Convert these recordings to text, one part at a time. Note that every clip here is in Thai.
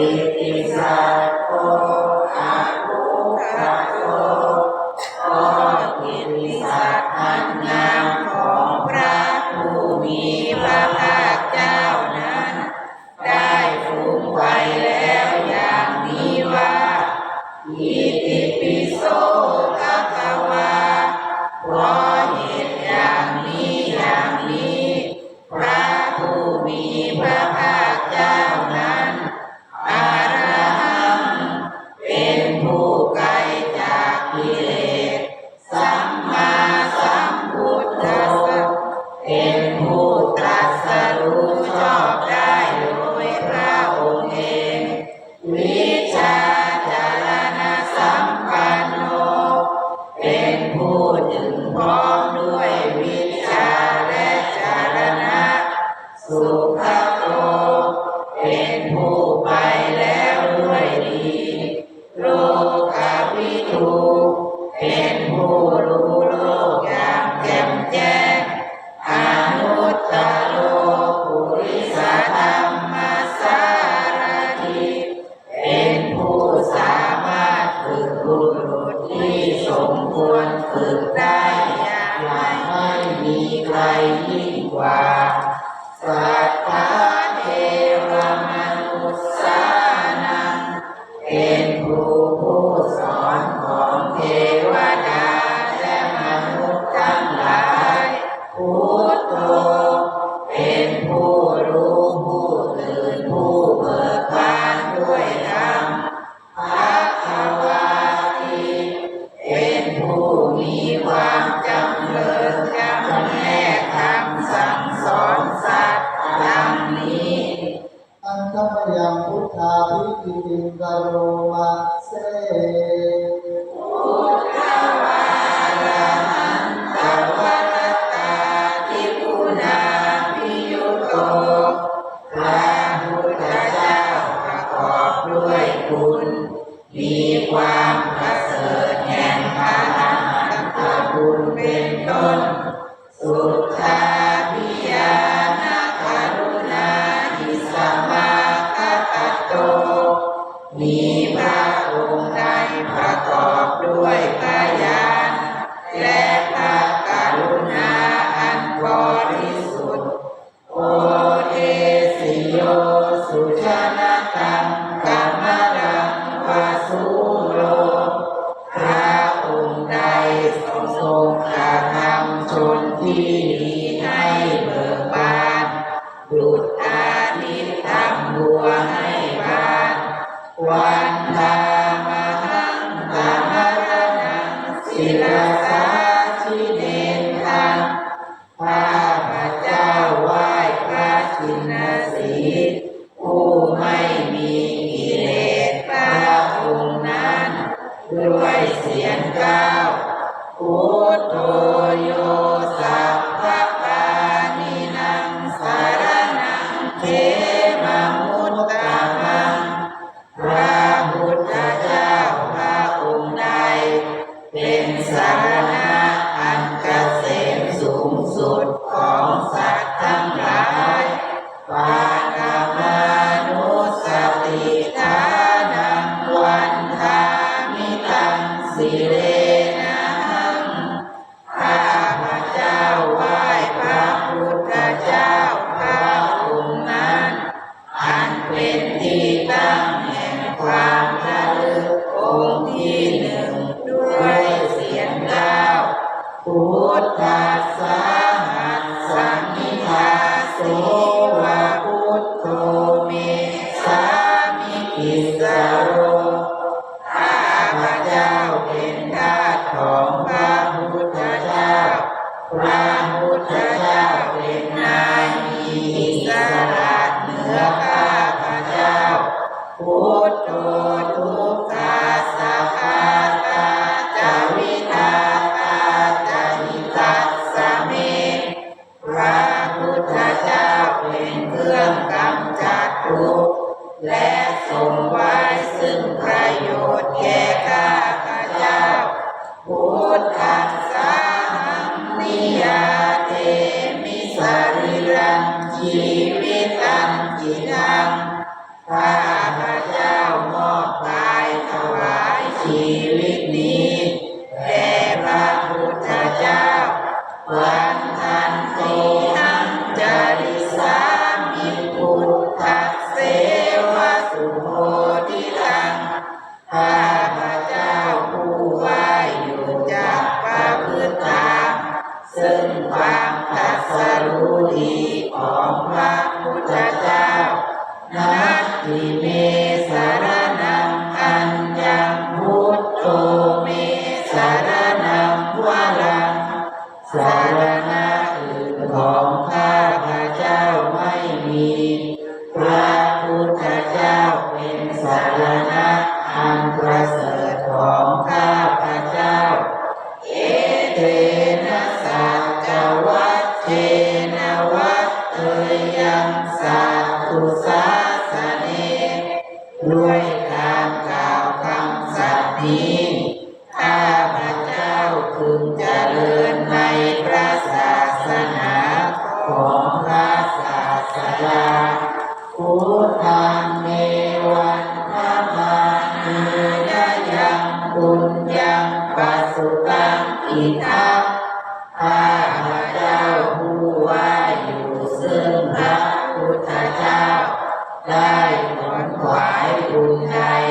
อิติสัโตอาภูคาโตก็กิติสัคันงามของพระผู้มีพระภาคเจ้านั้น ได้ฟุ้งไว้แล้วอย่างนี้ว่าอิติปิโส วิทูเป็นผู้รู้โลกอย่างแจ่มแจ้งอนุตตโลกุริสธรรมสารทิเป็นผู้สามารถฝึกบุรุษที่สมควรฝึกได้อย่างไม่มีใครยิ่งกว่าสัต บัวให้บ้าวัน see. we may. Lord.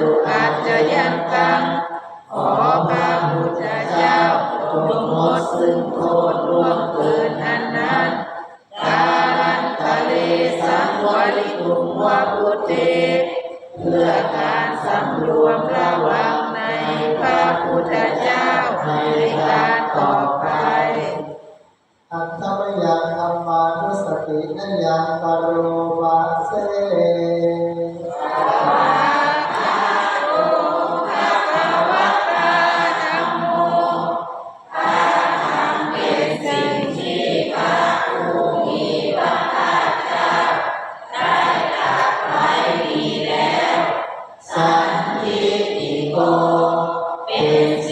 ตุปัจจยันตัง ขอพระพุทธเจ้าทรงงดซึ่งโทษล่วงเกินอันนั้นการันทะเลสังวริกุมวาพุเทเพื่อการสำรวมระวังในพระพุทธเจ้าในการต่อไปอัตมยังธรรมานุสตินยังปรู Amen.